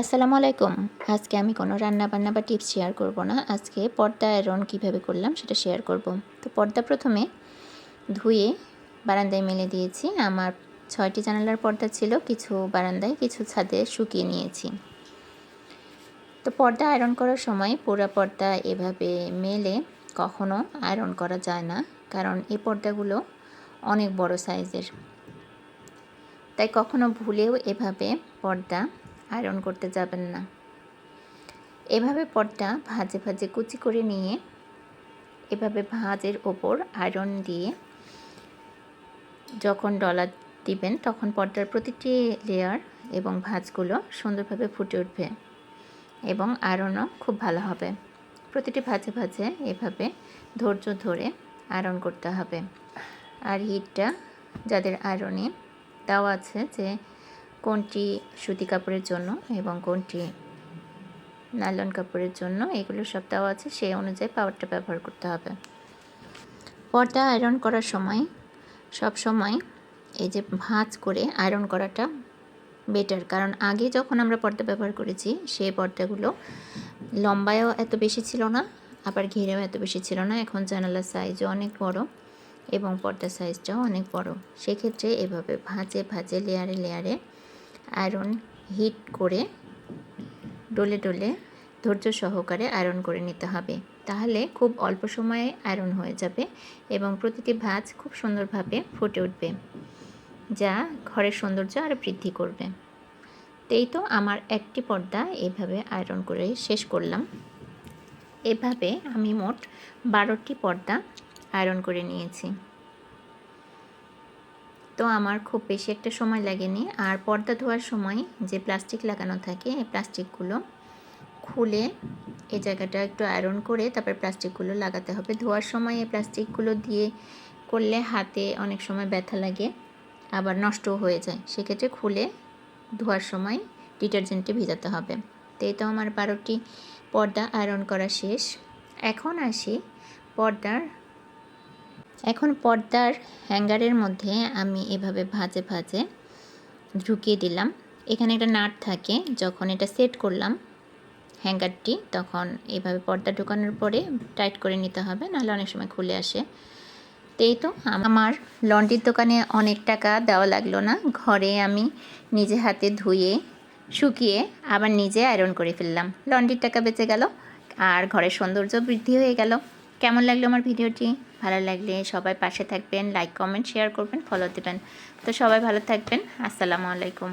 আসসালামু আলাইকুম। আজকে আমি কোনো রান্না বান্না বা টিপস শেয়ার করব না। আজকে পর্দা আয়রন কীভাবে করলাম সেটা শেয়ার করব। তো পর্দা প্রথমে ধুয়ে বারান্দায় মেলে দিয়েছি। আমার ছয়টি জানালার পর্দা ছিল, কিছু বারান্দায়, কিছু ছাদে শুকিয়ে নিয়েছি। তো পর্দা আয়রন করার সময় পুরা পর্দা এভাবে মেলে কখনো আয়রন করা যায় না, কারণ এই পর্দাগুলো অনেক বড় সাইজের তাই কখনো ভুলেও এভাবে পর্দা আয়রন করতে যাবেন না। এভাবে পটটা ভাজে ভাজে কুচি করে নিয়ে এভাবে ভাজের ওপর আয়রন দিয়ে যখন ডলার দিবেন, তখন পর্দার প্রতিটি লেয়ার এবং ভাজগুলো সুন্দরভাবে ফুটে উঠবে এবং আয়রনও খুব ভালো হবে। প্রতিটি ভাজে ভাজে এভাবে ধৈর্য ধরে আয়রন করতে হবে। আর হিটটা যাদের আয়রনে দেওয়া আছে যে কোনটি সুতি কাপড়ের জন্য এবং কোনটি নাইলন কাপড়ের জন্য, এগুলো সব দেওয়া আছে, সেই অনুযায়ী পাওয়ারটা ব্যবহার করতে হবে। পর্দা আয়রন করার সময়, সব সময় এই যে ভাঁজ করে আয়রন করাটা বেটার কারণ আগে যখন আমরা পর্দা ব্যবহার করেছি, সেই পর্দাগুলো লম্বায়ও এত বেশি ছিল না, আবার ঘিরেও এত বেশি ছিল না, এখন জানালার সাইজও অনেক বড় এবং পর্দার সাইজটাও অনেক বড়। সেক্ষেত্রে এভাবে ভাঁজে ভাঁজে লেয়ারে লেয়ারে আয়রন হিট করে ডলে ডলে ধৈর্য সহকারে আয়রন করে নিতে হবে। তাহলে খুব অল্প সময়ে আয়রন হয়ে যাবে এবং প্রতিটি ভাঁজ খুব সুন্দরভাবে ফুটে উঠবে, যা ঘরের সৌন্দর্য আরও বৃদ্ধি করবে। এই তো আমার একটি পর্দা, এভাবে আয়রন করে শেষ করলাম। এভাবে আমি মোট বারোটি পর্দা আয়রন করে নিয়েছি। তো আমার খুব বেশি একটা সময় লাগেনি। আর পর্দা ধোয়ার সময় যে প্লাস্টিক লাগানো থাকে, এই প্লাস্টিকগুলো খুলে এই জায়গাটা একটু আয়রন করে তারপর প্লাস্টিকগুলো লাগাতে হবে। ধোয়ার সময় এই প্লাস্টিকগুলো দিয়ে করলে হাতে অনেক সময় ব্যথা লাগে, আবার নষ্টও হয়ে যায়। সেক্ষেত্রে খুলে ধোয়ার সময় ডিটারজেন্টে ভিজাতে হবে। তো এই তো আমার বারোটি পর্দা আয়রন করা শেষ। এখন আসি পর্দার এখন পর্দার হ্যাঙ্গারের মধ্যে আমি এভাবে ভাজে ভাজে ঢুকিয়ে দিলাম। এখানে একটা নাট থাকে, যখন এটা সেট করলাম হ্যাঙ্গারটি, তখন এভাবে পর্দা ঢুকানোর পরে টাইট করে নিতে হবে, নাহলে অনেক সময় খুলে আসে। তো এই তো আমার লন্ড্রির দোকানে অনেক টাকা দেওয়া লাগল না। ঘরে আমি নিজে হাতে ধুয়ে, শুকিয়ে আবার নিজে আয়রন করে ফেললাম। লন্ড্রির টাকা বেঁচে গেল, আর ঘরের সৌন্দর্য বৃদ্ধি হয়ে গেল। কেমন লাগল আমার ভিডিওটি? ভালো লাগলে সবাই পাশে থাকবেন লাইক কমেন্ট শেয়ার করবেন ফলো দেবেন। তো সবাই ভালো থাকবেন, আসসালামু আলাইকুম।